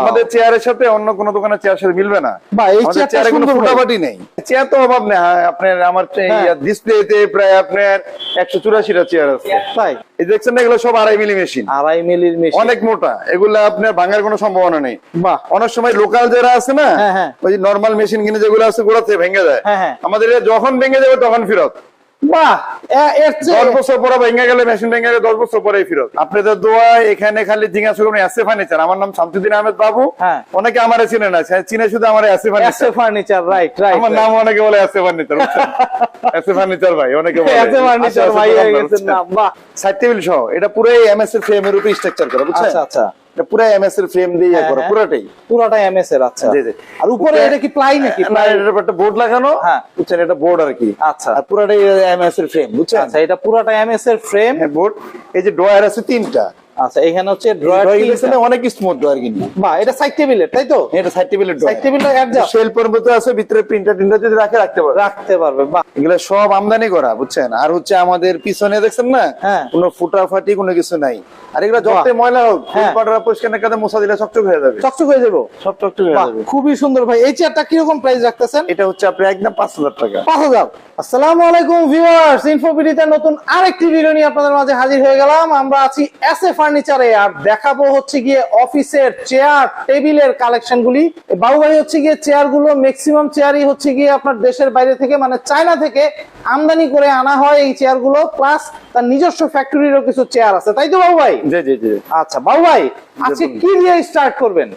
আমাদের চেয়ারের সাথে অন্য কোনো দোকানের চেয়ারের সাথে মিলবে না। আমাদের চেয়ারে কোনো ফুটাফাটি নেই। চেয়ার তো অভাব নেই হ্যাঁ, আপনার আমার হ্যাঁ। ডিসপ্লেতে প্রায় আপনার একশো চুরাশিটা চেয়ার আছে। তাই? এই দেখছেন এগুলো সব আড়াই মিলি মেশিন। আড়াই মিলির মেশিন। অনেক মোটা এগুলো আপনার ভাঙার কোনো সম্ভাবনা নেই। বাহ। অনেক সময় লোকাল যারা আছে না হ্যাঁ, হ্যাঁ। ওই নর্মাল মেশিন কিনে যেগুলো আছে ভেঙে যায়। হ্যাঁ, হ্যাঁ। আমাদের যখন ভেঙে যাবে তখন ফেরত। বাহ এ- এর দশ চেয়ে বছর পরে ভেঙে গেলে মেশিন ভেঙে গেলে দশ বছর পরেই ফেরত। আপনাদের দোয়া এখানে খালি জিজ্ঞাসা ফার্নিচার আমার নাম শামসুদ্দিন আহমেদ বাবু। হ্যাঁ। অনেকে আমার চিনে না চিনে শুধু আমার ফার্নিচার ফার্নিচার রাইট রাইট আমার নাম অনেকে বলে ফার্নিচার ফার্নিচার ভাই অনেকে বলে। ফার্নিচার আচ্ছা, ভাই আচ্ছা, হয়ে বুঝছেন। গেছেন বাহ টেবিল সহ এটা পুরো এমএস এর ফ্রেমের উপরে স্ট্রাকচার করা বুঝছেন? আচ্ছা। আচ্ছা এটা পুরো এমএস এর ফ্রেম দিয়ে করা। পুরোটাই পুরাটা এমএস এর আচ্ছা জি, জি। আর উপরে এটা কি প্লাই নাকি একটা বোর্ড লাগানো হ্যাঁ। বুঝছেন এটা বোর্ড আর কি আচ্ছা। আর পুরোটাই এমএস এর ফ্রেম বুঝছেন আচ্ছা এটা পুরাটা এমএস এর ফ্রেম হ্যাঁ বোর্ড এই যে ড্রয়ার আছে তিনটা আচ্ছা এখানে হচ্ছে ড্রয়ার অনেক স্মুথ ড্রয়ার কিন্তু। বাহ এটা সাইড টেবিলের তাই তো? এটা সাইড টেবিলের সাইড ড্রয়ার টেবিলটা অ্যাডজাস্ট শেলফের মতো আছে ভিতরে প্রিন্টার টিন্টার যদি রাখে রাখতে পারবে। রাখতে পারবে বাহ এগুলো সব আমদানি করা বুঝছেন? আর হচ্ছে আমাদের পিছনে দেখছেন না? হ্যাঁ। কোনো ফুটাফাটি কোনো কিছু নাই। আর এগুলো যতই ময়লা হোক হ্যাঁ। পাউডার পরিষ্কার মশা দিলে চকচক হয়ে যাবে। চকচক হয়ে যাব? সব চকচক হয়ে যাবে। খুবই সুন্দর ভাই। এই চেয়ারটা কীরকম প্রাইস রাখতেছেন? এটা হচ্ছে আপনি একদম পাঁচ হাজার টাকা। পাঁচ হাজার। আসসালামু আলাইকুম ভিউয়ার্স ইনফোপিডিতে নতুন আরেকটি ভিডিও নিয়ে আপনাদের মাঝে হাজির হয়ে গেলাম। আমরা আছি এস এ ফার্নিচারে আর দেখাবো হচ্ছে গিয়ে অফিসের চেয়ার টেবিলের কালেকশন গুলি বাবু ভাই হচ্ছে গিয়ে চেয়ারগুলো ম্যাক্সিমাম চেয়ারই হচ্ছে গিয়ে আপনার দেশের বাইরে থেকে মানে চায়না থেকে আমদানি করে আনা হয় এই চেয়ারগুলো প্লাস তার নিজস্ব ফ্যাক্টরিরও কিছু চেয়ার আছে। তাই তো বাবু ভাই? জি জি জি। আচ্ছা বাবু ভাই আজকে কি দিয়ে স্টার্ট করবেন?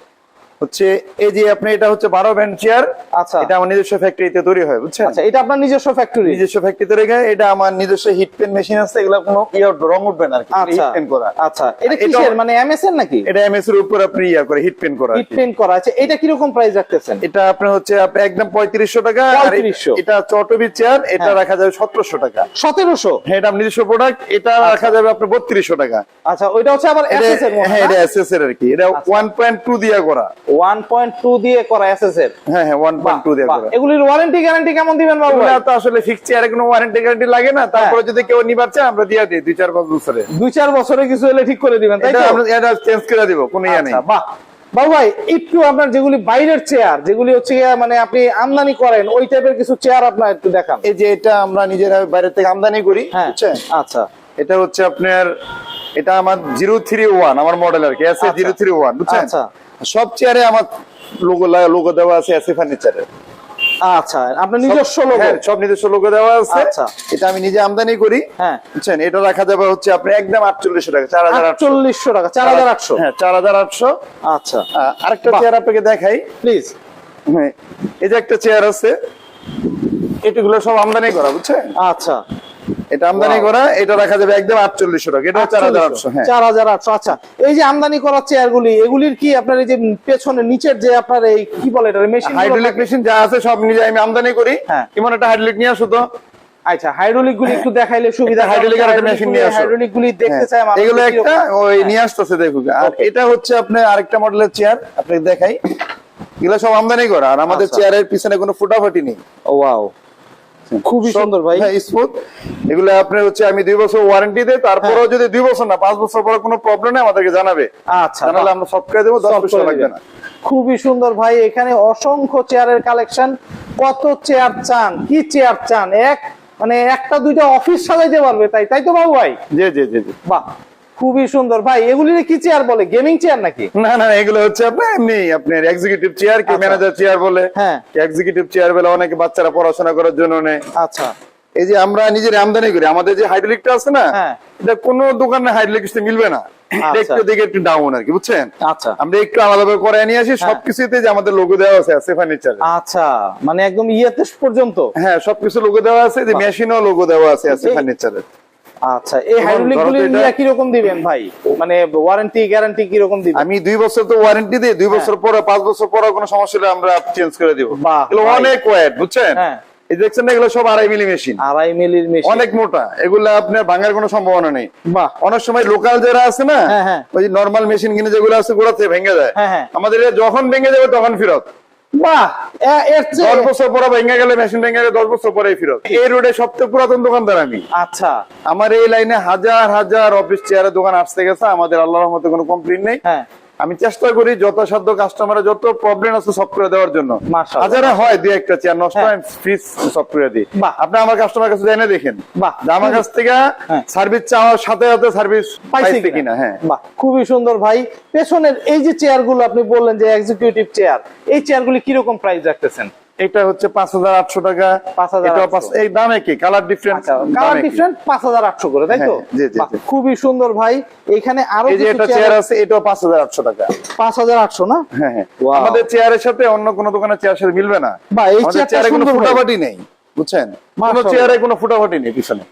হচ্ছে এই যে আপনি এটা হচ্ছে বারো ব্যান্ড চেয়ার। আচ্ছা। এটা আমার নিজস্ব ফ্যাক্টরিতে তৈরি হয় বুঝছেন? আচ্ছা এটা আপনার নিজস্ব ফ্যাক্টরি নিজস্ব ফ্যাক্টরিতে রেখে এটা আমার নিজস্ব হিট পেন মেশিন আছে এগুলো কোনো ইয়ে রং উঠবে না আর কি আচ্ছা হিট পেন করা। আচ্ছা এটা কিসের? মানে এমএস এর নাকি? এটা এমএস এর উপর আপনি ইয়া করে হিট পেন করা হিট কি। পেন্ট করা আছে এটা কীরকম প্রাইস রাখতেছেন? এটা আপনার হচ্ছে আপনি একদম পঁয়ত্রিশশো টাকা আর এটা চটবি চেয়ার এটা হ্যাঁ। রাখা যাবে সতেরোশো টাকা। সতেরোশো? হ্যাঁ এটা নিজস্ব প্রোডাক্ট এটা রাখা যাবে আপনার বত্রিশশো টাকা। আচ্ছা ওইটা হচ্ছে আবার এসএস এর হ্যাঁ এটা এসএস এর আর কি এটা ওয়ান পয়েন্ট টু দিয়ে করা। ওয়ান পয়েন্ট টু দিয়ে করা এসএস এর হ্যাঁ হ্যাঁ দিয়ে করা। এগুলির ওয়ারেন্টি গ্যারান্টি কেমন দিবেন বাবু এগুলো তো আসলে ফিক্স চেয়ারে কোনো ওয়ারেন্টি গ্যারান্টি লাগে না। তারপরে হ্যাঁ। যদি কেউ নিবার চায় আমরা দিয়ে দিই দুই চার পাঁচ বছরে। দুই চার বছরে কিছু হলে ঠিক করে দিবেন তাই তো? আমরা এটা চেঞ্জ করে দিব কোনো ইয়ে নেই। আচ্ছা, বাহ। বাবু ভাই একটু আপনার যেগুলি বাইরের চেয়ার যেগুলি হচ্ছে মানে আপনি আমদানি করেন ওই টাইপের কিছু চেয়ার আপনার একটু দেখান। এই যে এটা আমরা নিজেরা বাইরে থেকে আমদানি করি হ্যাঁ আচ্ছা। এটা হচ্ছে আপনার এটা আমার জিরো থ্রি ওয়ান আমার মডেল আর কি এস। জিরো থ্রি ওয়ান বুঝছেন? আচ্ছা। সব চেয়ারে আমার লোগো লোগো দেওয়া আছে এসি ফার্নিচারে আচ্ছা আপনার নিজস্ব লোক হ্যাঁ, সব নিজস্ব লোগো দেওয়া আছে। আচ্ছা। এটা আমি নিজে আমদানি করি। হ্যাঁ। বুঝছেন? এটা রাখা যাবে হচ্ছে আপনি একদম আটচল্লিশশো টাকা চার হাজার আটশো। আটচল্লিশশো টাকা চার হাজার আটশো। হ্যাঁ চার হাজার আটশো। আচ্ছা। আরেকটা চেয়ার আপনাকে দেখাই। প্লিজ হ্যাঁ এই যে একটা চেয়ার আছে এটাগুলো সব আমদানি করা বুঝছেন? আচ্ছা। এটা আমদানি করা এটা রাখা যাবে একদম আটচল্লিশশো টাকা। এটা চার হাজার আটশো হ্যাঁ। চার হাজার আটশো আচ্ছা। এই যে আমদানি করা এগুলির কি আপনার এই যে পেছনে নিচের যে আপনার এই কি বলে এটা মেশিন হাইড্রোলিক মেশিন যা আছে সব নিজে আমি আমদানি করি। হ্যাঁ। এমন একটা হাইড্রোলিক নিয়ে আসো তো? আচ্ছা হাইড্রোলিক গুলি একটু দেখাইলে সুবিধা একটা আর একটা machine নিয়ে আসো। হাইড্রোলিক গুলি দেখতে হ্যাঁ, চাই আমার এগুলো একটা ওই। নিয়ে আসতেছে দেখুন আর এটা হচ্ছে আপনার আরেকটা মডেলের চেয়ার আপনাকে দেখাই। এগুলো সব আমদানি করা আর আমাদের আচ্ছা। চেয়ারের পিছনে কোনো ফুটাফাটি নেই। ওয়াও খুবই সুন্দর ভাই। হ্যাঁ, স্মুথ এগুলো আপনার হচ্ছে আমি দুই বছর ওয়ারেন্টি দেই তারপরেও যদি দুই বছর না পাঁচ বছর পরে কোনো প্রবলেম নেই আমাদেরকে জানাবে। আচ্ছা বাহ। আমরা সব করে দেবো দশ পয়সা লাগবে না। খুবই সুন্দর ভাই এখানে অসংখ্য চেয়ারের কালেকশন কত চেয়ার চান? কি চেয়ার চান? এক মানে একটা দুইটা অফিস সাজাইতে পারবে তাই তাই তো বাবু ভাই? জি জি জি জি। বাহ। খুবই সুন্দর। ভাই এগুলির কি চেয়ার বলে? গেমিং চেয়ার নাকি? না না এগুলো হচ্ছে আপনার এমনি আপনার এক্সিকিউটিভ চেয়ার কি আচ্ছা। ম্যানেজার চেয়ার বলে? হ্যাঁ। এক্সিকিউটিভ চেয়ার বলে অনেকে বাচ্চারা পড়াশোনা করার জন্য নেয়। আচ্ছা। এই যে আমরা নিজের আমদানি করি আমাদের যে হাইড্রোলিকটা আছে না হ্যাঁ। এটা কোনো দোকানে হাইড্রোলিক মিলবে না। আচ্ছা। একটু দিকে একটু ডাউন আর কি বুঝছেন? আচ্ছা। আমরা একটু আলাদাভাবে করে নিয়ে আসি হ্যাঁ। সবকিছুতে যে আমাদের লোগো দেওয়া আছে আছে ফার্নিচার আচ্ছা মানে একদম ইয়েতে পর্যন্ত? হ্যাঁ সবকিছু লোগো দেওয়া আছে যে মেশিনও লোগো দেওয়া আছে আছে এই- ফার্নিচারে আচ্ছা এই তো এটা- দিবেন ভাই? মানে ওয়ারেন্টি গ্যারান্টি কীরকম দিবেন? আমি দুই বছর তো ওয়ারেন্টি দিই দুই বছর পরে পাঁচ বছর পরে কোনো সমস্যা হলে আমরা চেঞ্জ করে দিব। এগুলো অনেক ওয়েট বুঝছেন? হ্যাঁ। এই দেখছেন এগুলো সব আড়াই মিলি মেশিন আড়াই মিলির মেশিন অনেক মোটা এগুলো আপনার ভাঙার কোনো সম্ভাবনা নেই। বাহ। অনেক সময় লোকাল যারা আছে না হ্যাঁ, হ্যাঁ। ওই নর্মাল মেশিন কিনে যেগুলো আছে গোড়া থেকে ভেঙে যায়। হ্যাঁ, হ্যাঁ। আমাদের যখন ভেঙে যাবে তখন ফেরত। বাহ এ- এর দশ চেয়ে বছর পরে ভেঙে গেলে মেশিন ভেঙে গেলে দশ বছর পরেই ফেরত। এই রোডে সবচেয়ে পুরাতন দোকানদার আমি। আচ্ছা। আমার এই লাইনে হাজার হাজার অফিস চেয়ারের দোকান আসতে গেছে আমাদের আল্লাহর মতো কোনো কমপ্লেন নেই। হ্যাঁ। আমি চেষ্টা করি যথাসাধ্য কাস্টমারের যত প্রবলেম আছে সফটওয়্যার দেওয়ার জন্য। হাজারে হয় দুই একটা চেয়ার নষ্ট হ্যাঁ। হয় করে দিই বাহ। আপনি আমার কাস্টমার কাছে জেনে দেখেন বাহ। আমার কাছ থেকে হ্যাঁ। সার্ভিস চাওয়ার সাথে সাথে সার্ভিস পাইছে কিনা হ্যাঁ বাহ খুবই সুন্দর ভাই পেছনের এই যে চেয়ারগুলো আপনি বললেন যে এক্সিকিউটিভ চেয়ার এই চেয়ার গুলি কীরকম প্রাইস রাখতেছেন এটা হচ্ছে পাঁচ হাজার আটশো টাকা। 5,800 এটাও এই দামে কি? কালার ডিফারেন্স আচ্ছা কালার ডিফারেন্ট পাঁচ হাজার আটশো করে তাই তো? হ্যাঁ। খুবই সুন্দর ভাই। এখানে আরও এটা চেয়ার আছে। এটাও পাঁচ হাজার আটশো টাকা। পাঁচ হাজার আটশো না? হ্যাঁ হ্যাঁ. আমাদের চেয়ারের সাথে অন্য কোনো দোকানের চেয়ার সাথে মিলবে না। বা এই চেয়ারে কোনো ফুটাফাটি নেই বুঝছেন? কোনো। চেয়ারে কোনো ফুটাফাটি নেই পিছনে।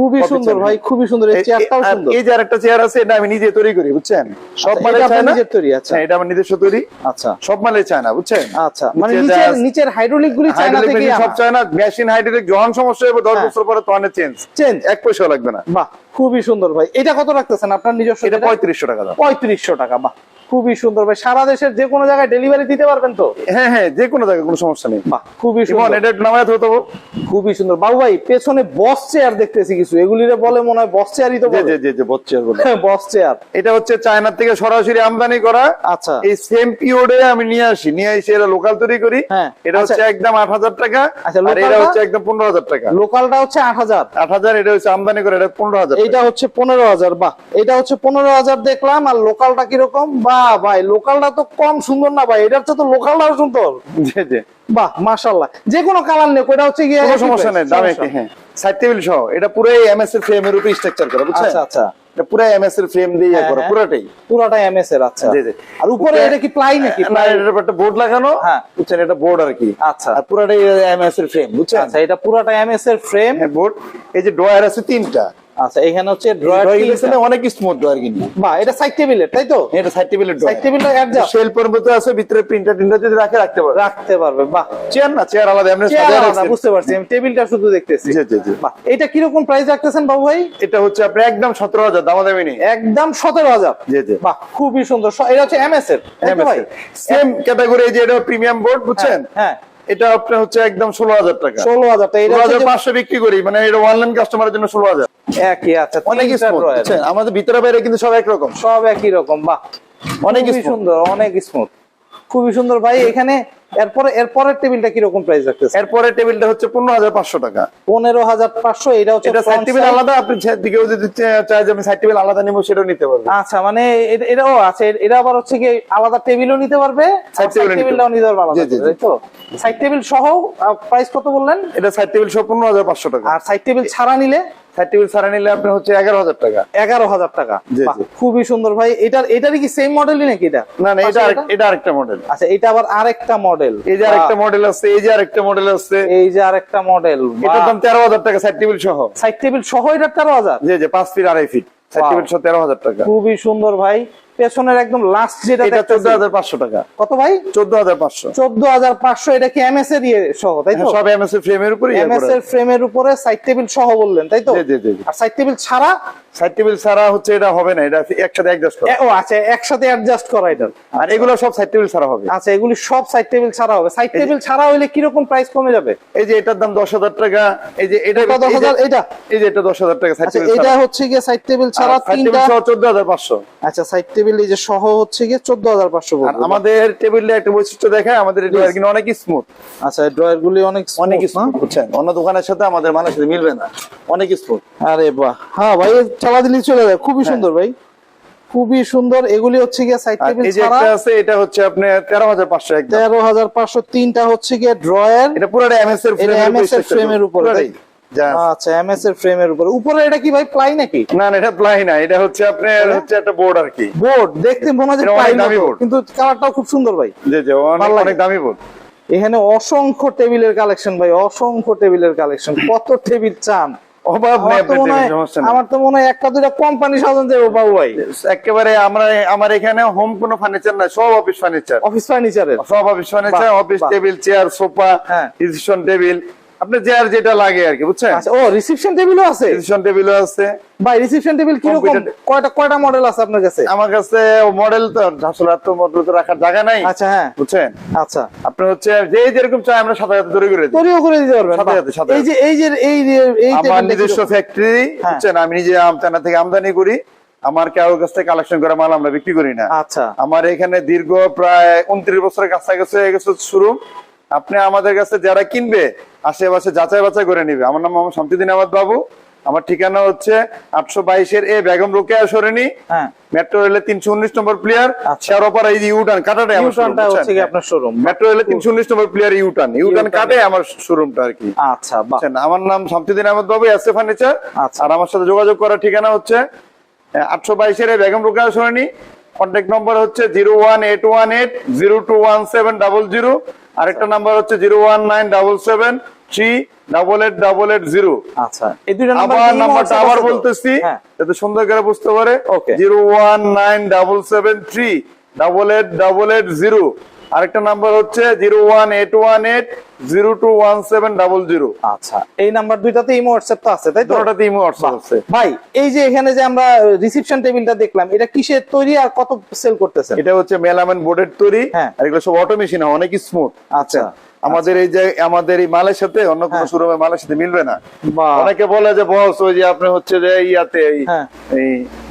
খুবই সুন্দর ভাই। খুবই সুন্দর। এই চেয়ারটাও সুন্দর। এই যে আরেকটা চেয়ার আছে এটা আমি নিজে তৈরি করি বুঝছেন? সব আচ্ছা, মালে এটা আপনার চায় না? নিজের তৈরি, আচ্ছা। হ্যাঁ, এটা আমার নিজস্ব তৈরি। আচ্ছা। সব মালে চায় না বুঝছেন? আচ্ছা মানে নিচের নিচের হাইড্রোলিক গুলি চায়না থেকে সব চায় না মেশিন হাইড্রোলিক যখন সমস্যা হবে দশ হ্যাঁ। বছর পরে তো অনেক চেঞ্জ চেঞ্জ এক পয়সা লাগবে না। বাহ খুবই সুন্দর ভাই। এটা কত রাখতেছেন আপনার নিজস্ব এটা পঁয়ত্রিশশো টাকা দাম। পঁয়ত্রিশশো টাকা বাহ। খুবই সুন্দর ভাই। সারা দেশের যে কোনো জায়গায় ডেলিভারি দিতে পারবেন তো? হ্যাঁ হ্যাঁ যে কোনো জায়গায় কোনো সমস্যা নেই। খুবই সুন্দর। এটা নামায় হবে খুবই সুন্দর। বাবু ভাই পেছনে বস চেয়ার দেখতেছি কিছু। এগুলিরে বলে মনে হয় বস চেয়ারই তো যে যে যে যে বচ্চে বলে। বস চেয়ার এটা হচ্ছে চায়না থেকে সরাসরি আমদানি করা। আচ্ছা। এই সেম পিওডে আমি নিয়ে আসি। নিয়ে এসে এটা লোকাল তৈরি করি। হ্যাঁ। এটা আচ্ছা। হচ্ছে একদম আট হাজার টাকা। আচ্ছা, আর এটা হচ্ছে একদম পনেরো হাজার টাকা। লোকালটা হচ্ছে আট হাজার। আট হাজার এটা হচ্ছে আমদানি করে এটা পনেরো হাজার এইটা হচ্ছে পনেরো হাজার বাহ। এটা হচ্ছে পনেরো হাজার দেখলাম আর লোকালটা কীরকম? বাহ ভাই লোকালটা তো কম সুন্দর না ভাই এটার তো লোকালটাও সুন্দর। জি জি। বাহ মাশাল্লাহ যে কোনো কালার নেই ওটা হচ্ছে গিয়ে কোনো সমস্যা নেই দামে হ্যাঁ। সাইড টেবিল সহ এটা পুরো এমএস এর ফ্রেমের উপরে স্ট্রাকচার করা বুঝছেন? আচ্ছা আচ্ছা। এটা পুরো এমএস এর ফ্রেম দিয়ে ইয়ে হ্যাঁ, করা হ্যাঁ। পুরোটাই। পুরাটাই এমএস এর আচ্ছা। জি, জি। আর উপরে এটা কি প্লাই নাকি? প্লাই উপর একটা বোর্ড লাগানো হ্যাঁ। বুঝছেন? এটা বোর্ড আর কি। আচ্ছা। আর পুরোটাই এমএস এর ফ্রেম বুঝছেন? আচ্ছা এটা পুরাটা এমএস এর ফ্রেম হ্যাঁ বোর্ড এই যে ড্রয়ার আছে তিনটা। আচ্ছা এখানে হচ্ছে ড্রয়ার ড্রয়ার অনেক স্মুথ ড্রয়ার কিন্তু। বাহ এটা সাইড টেবিলের তাই তো? এটা সাইড টেবিলের সাইড ড্রয়ার টেবিলটা অ্যাডজাস্ট শেলফের মধ্যে আছে ভিতরে প্রিন্টার টিন্টার যদি রাখে রাখতে পারবে। রাখতে পারবে বাহ। চেয়ার না চেয়ার আলাদা এমনি চেয়ার সাজায় বুঝতে পারছি আমি টেবিলটা শুধু দেখতেছি। জি জি জি। বাহ এটা কীরকম প্রাইস রাখতেছেন বাবু ভাই? এটা হচ্ছে আপনি একদম সতেরো হাজার দামাদামি নেই। একদম সতেরো হাজার। জি জি। বাহ খুবই সুন্দর। এটা হচ্ছে এমএস এর ভাই? সেম ক্যাটাগরি যে এটা প্রিমিয়াম বোর্ড বুঝছেন? হ্যাঁ এটা আপনার হচ্ছে একদম ষোলো হাজার টাকা। ষোলো হাজার টাকা ষোলো হাজার পাঁচশো বিক্রি করি মানে এটা অনলাইন কাস্টমারের জন্য ষোলো হাজার। একই আচ্ছা অনেক আমাদের ভিতরে বাইরে কিন্তু সব একরকম। সব একই রকম বাহ। অনেক সুন্দর অনেক স্মুথ। খুবই সুন্দর। ভাই এখানে এরপরে এরপরের টেবিলটা কীরকম প্রাইস রাখতেছে এরপরে টেবিলটা হচ্ছে পনেরো হাজার পাঁচশো টাকা। পনেরো হাজার পাঁচশো এটা হচ্ছে এটা সাইড টেবিল আলাদা? আপনি দিকেও যদি চাই যে আমি সাইড টেবিল আলাদা নিবো সেটাও নিতে পারবেন আচ্ছা মানে এটাও আছে এটা আবার হচ্ছে কি আলাদা টেবিলও নিতে পারবে নিতে টেবিলটাও নিতে পারবে আলাদা তাই তো? সাইড টেবিল সহ প্রাইস কত বললেন? এটা সাইড টেবিল সব পনেরো হাজার পাঁচশো টাকা। আর সাইড টেবিল ছাড়া নিলে? সাইড টেবিল ছাড়া নিলে আপনার হচ্ছে এগারো হাজার টাকা। এগারো হাজার টাকা। জি, বাহ, জি। খুবই সুন্দর। ভাই এটার এটারই কি সেম মডেলই নাকি এটা? না না এটা এটা? আরেকটা মডেল আচ্ছা এটা আবার আরেকটা মডেল এই যে আরেকটা মডেল আছে এই যে আরেকটা মডেল আছে। এই যে আরেকটা মডেল এটার দাম তেরো হাজার টাকা সাইড টেবিল সহ। সাইড টেবিল সহ এটা তেরো হাজার? পাঁচ ফিট আড়াই ফিট। Side Wow. টেবিল সহ তেরো হাজার টাকা। খুবই সুন্দর ভাই। পেছনের একদম লাস্ট যেটা এটা চোদ্দ দেখতেছি হাজার পাঁচশো টাকা। কত ভাই? চোদ্দ হাজার পাঁচশো। চোদ্দ হাজার পাঁচশো এটা কি এমএস এর ইয়ে সহ তাই তো? সব এমএস এর ফ্রেমের উপরে এমএস এর ফ্রেমের উপরে সাইড টেবিল সহ বললেন তাই তো? জি, জি। আর সাইড টেবিল ছাড়া? সাইড টেবিল ছাড়া হচ্ছে এটা হবে না এটা একসাথে অ্যাডজাস্ট করা। ও আচ্ছা একসাথে অ্যাডজাস্ট করা এটা। আর এগুলো সব সাইড টেবিল ছাড়া হবে। আচ্ছা এগুলি সব সাইড টেবিল ছাড়া হবে। সাইড টেবিল ছাড়া হইলে কীরকম প্রাইস কমে যাবে? এই যে এটার দাম দশ হাজার টাকা এই যে এটা এটা 10,000 এটা? এই যে এটা দশ হাজার টাকা সাইড টেবিল এটা হচ্ছে গিয়ে সাইড টেবিল ছাড়া তিনটা টেবিল সহ চোদ্দ হাজার পাঁচশো। আচ্ছা সাইড টেবিল এই যে সহ হচ্ছে গিয়ে চোদ্দ হাজার পাঁচশো আমাদের টেবিলে একটা বৈশিষ্ট্য দেখায় আমাদের এটা কিন্তু অনেক স্মুথ আচ্ছা ড্রয়ার গুলি অনেক অনেক স্মুথ বুঝছেন? অন্য দোকানের সাথে আমাদের মানের সাথে মিলবে না। অনেক স্মুথ আরে বাহ। হ্যাঁ ভাই চালা দিলেই চলে যায়। খুবই সুন্দর ভাই। খুবই সুন্দর। এগুলি হচ্ছে গিয়ে সাইড টেবিল এই যে একটা আছে এটা হচ্ছে হাজার পাঁচশো একদম। তেরো হাজার পাঁচশো তিনটা হচ্ছে গিয়ে ড্রয়ার। এটা পুরোটা এমএস এর ফ্রেমের উপরে, পুরোটাই। আচ্ছা এমএস এর ফ্রেমের উপরে। উপরে এটা কি ভাই প্লাই নাকি? না এটা প্লাই না এটা হচ্ছে আপনার হচ্ছে একটা বোর্ড আর কি। বোর্ড দেখতে মনে প্লাই দামি। কিন্তু কালারটাও খুব সুন্দর ভাই। যে যে অনেক দামি বোর্ড এখানে অসংখ্য টেবিলের কালেকশন ভাই অসংখ্য টেবিলের কালেকশন কত টেবিল চান? আমার তো মনে হয় নেই। একটা দুটা কোম্পানি সাজান যাব বাবু ভাই। একেবারে আমরা আমার এখানে হোম কোনো ফার্নিচার না সব অফিস ফার্নিচার অফিস ফার্নিচারের সব office furniture office table chair sofa. Decision table আপনার যার যেটা লাগে আর কি বুঝছেন? আচ্ছা ও রিসেপশন টেবিলও আছে? ডিসিশন টেবিলও আছে। ভাই রিসেপশন টেবিল কীরকম? Computer- কয়টা কয়টা মডেল আছে আপনার কাছে? আমার কাছে মডেল তো আসলে এত মডেল তো রাখার জায়গা নাই। আচ্ছা হ্যাঁ। বুঝছেন? আচ্ছা। আপনার হচ্ছে যে যেরকম চাই আমরা সাথে সাথে তৈরি করে দিই। তৈরিও করে দিতে পারবেন। সাথে সাথে, সাথে। এই যে এই যে এই এই আমার নিজস্ব ফ্যাক্টরি। বুঝছেন? আমি নিজে আমদানা থেকে আমদানি করি। আমার কারোর কাছ থেকে কালেকশন করা মাল আমরা বিক্রি করি না। আচ্ছা। আমার এখানে দীর্ঘ প্রায় উনত্রিশ বছরের কাছাকাছি হয়ে গেছে শুরু আপনি আমাদের কাছে যারা কিনবে আশেপাশে যাচাই বাছাই করে নিবে। আমার নাম মোহাম্মদ শান্তিদিন আহমদ বাবু। আমার ঠিকানা হচ্ছে আটশো বাইশের এ বেগম রোকেয়া সরণি। হ্যাঁ। মেট্রো রেলের তিনশো উনিশ নম্বর প্লেয়ার আচ্ছা। শেরোপার এই ইউটার্ন কাটাটাই আমার ইউটার্নটা হচ্ছে কি আপনার শোরুম মেট্রো রেলের তিনশো উনিশ নম্বর প্লেয়ার ইউটার্ন ইউটার্ন কাটে আমার শোরুমটা আর কি। আচ্ছা আমার নাম শামসুদ্দিন আহমদ বাবু এসএ ফার্নিচার আচ্ছা। আর আমার সাথে যোগাযোগ করার ঠিকানা হচ্ছে আটশো বাইশের A Begum Rokeya Sarani contact number হচ্ছে zero one eight one eight zero two one seven double zero আরেকটা নাম্বার হচ্ছে zero one nine double seven three double eight double eight zero আচ্ছা এই দুইটা আবার নাম্বারটা আবার বলতেছি হ্যাঁ। যাতে সুন্দর করে বুঝতে পারে। Okay zero one nine double seven three double eight double eight zero আরেকটা নাম্বার হচ্ছে zero one eight one eight zero two one seven double zero. আচ্ছা এই নাম্বার দুইটাতে ইমো হোয়াটসঅ্যাপ তো আছে তাই তো? ওটাতে ইমো হোয়াটসঅ্যাপ আছে। ভাই এই যে এখানে যে আমরা রিসিপশন টেবিলটা দেখলাম এটা কিসের তৈরি আর কত সেল করতেছে এটা হচ্ছে মেলামেন বোর্ডের তৈরি হ্যাঁ। আর এগুলো সব অটোমেশন অনেক স্মুথ আচ্ছা। আমাদের এই যে আমাদের এই মালের সাথে অন্য কোনো হ্যাঁ। মালের সাথে মিলবে না অনেকে বলে যে বস ওই যে আপনি হচ্ছে যে ইয়াতে এই হ্যাঁ।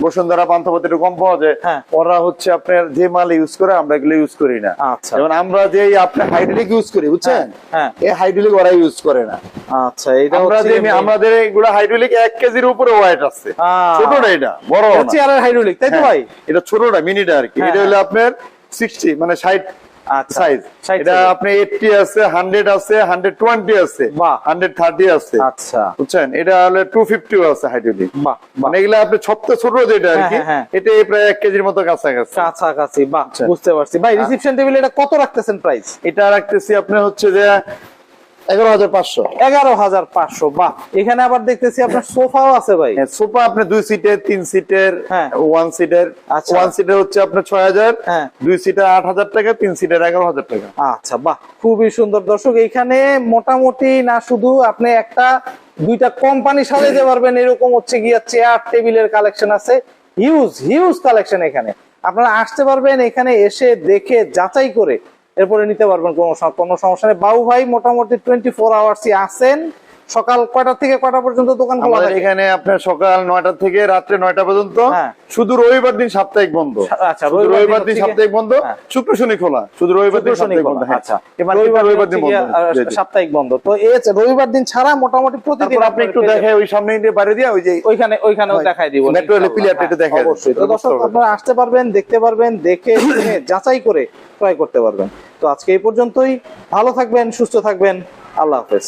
বসুন্ধরা পান্থপতি একটু কম পাওয়া যায় হ্যাঁ। ওরা হচ্ছে আপনার যে মাল ইউজ করে আমরা এগুলো ইউজ করি না আচ্ছা। যেমন আমরা যে আপনার হাইড্রোলিক ইউজ করি বুঝছেন এই হাইড্রোলিক ওরা ইউজ করে না আচ্ছা এটা আমরা যে আমাদের এগুলো হাইড্রোলিক এক কেজির উপরে ওয়েট আছে আহ। ছোটটা এটা বড় না। চেয়ারের হাইড্রোলিক তাই তো ভাই এটা ছোটটা মিনিটা আর কি এটা হলো আপনার সিক্সটি মানে ষাট সাইজ এটা আপনি এইটটি আছে হান্ড্রেড আছে হান্ড্রেড টোয়েন্টি আছে বাহ। হান্ড্রেড থার্টি আছে। আচ্ছা। বুঝছেন? এটা হলো টু ফিফটিও আছে হাইড্রোলিক মানে এগুলা আপনি সবচেয়ে ছোট যেটা আর হ্যাঁ, কি হ্যাঁ, হ্যাঁ। এটা প্রায় এক কেজির মতো কাছাকাছি। কাছাকাছি বাহ আচ্ছা। বুঝতে পারছি। ভাই রিসিপশন টেবিল এটা কত রাখতেছেন প্রাইস এটা রাখতেছি আপনি হচ্ছে যে এগারো হাজার পাঁচশো। এগারো হাজার পাঁচশো বাহ। এখানে আবার দেখতেছি আপনার সোফাও আছে ভাই। সোফা আপনি দুই সিটের তিন সিটের হ্যাঁ। ওয়ান সিটের আচ্ছা। ওয়ান সিটের হচ্ছে আপনার ছয় হাজার হ্যাঁ। দুই সিটের আট হাজার টাকা তিন সিটের এগারো হাজার টাকা। আচ্ছা বাহ। খুবই সুন্দর। দর্শক এইখানে মোটামুটি না শুধু আপনি একটা দুইটা কোম্পানি সাজাইতে পারবেন এরকম হচ্ছে গিয়া চেয়ার টেবিলের কালেকশন আছে। হিউজ হিউজ কালেকশন এখানে। আপনারা আসতে পারবেন এখানে এসে দেখে যাচাই করে। এরপরে নিতে পারবেন কোনো কোনো সমস্যা নেই। বাবু ভাই মোটামুটি টোয়েন্টি ফোর আওয়ার্সই আসেন সকাল কয়টা থেকে কয়টা পর্যন্ত দোকান খোলা থাকে? এখানে আপনার সকাল নয়টা থেকে রাত্রে নয়টা পর্যন্ত। হ্যাঁ। শুধু রবিবার দিন সাপ্তাহিক বন্ধ। আচ্ছা, রবিবার দিন সাপ্তাহিক বন্ধ হ্যাঁ। শুক্র শনি খোলা। শুধু রবিবার দিন শনি সাপ্তাহিক বন্ধ। হ্যাঁ। আচ্ছা এই রবিবার রবিবার দিন বন্ধ। সাপ্তাহিক বন্ধ। তো এই রবিবার দিন ছাড়া মোটামুটি প্রতিদিন আপনি একটু দেখে ওই সামনে দিয়ে বাড়ি দিয়ে ওই যে ওইখানে ওইখানেও হয়। দেখাই দিব। মেট্রো রেলের পিলারটা একটু দেখাই অবশ্যই। তো দর্শক আপনারা আসতে পারবেন দেখতে পারবেন দেখে শুনে যাচাই করে ক্রয় করতে পারবেন। তো আজকে এই পর্যন্তই। ভালো থাকবেন সুস্থ থাকবেন। আল্লাহ হাফেজ।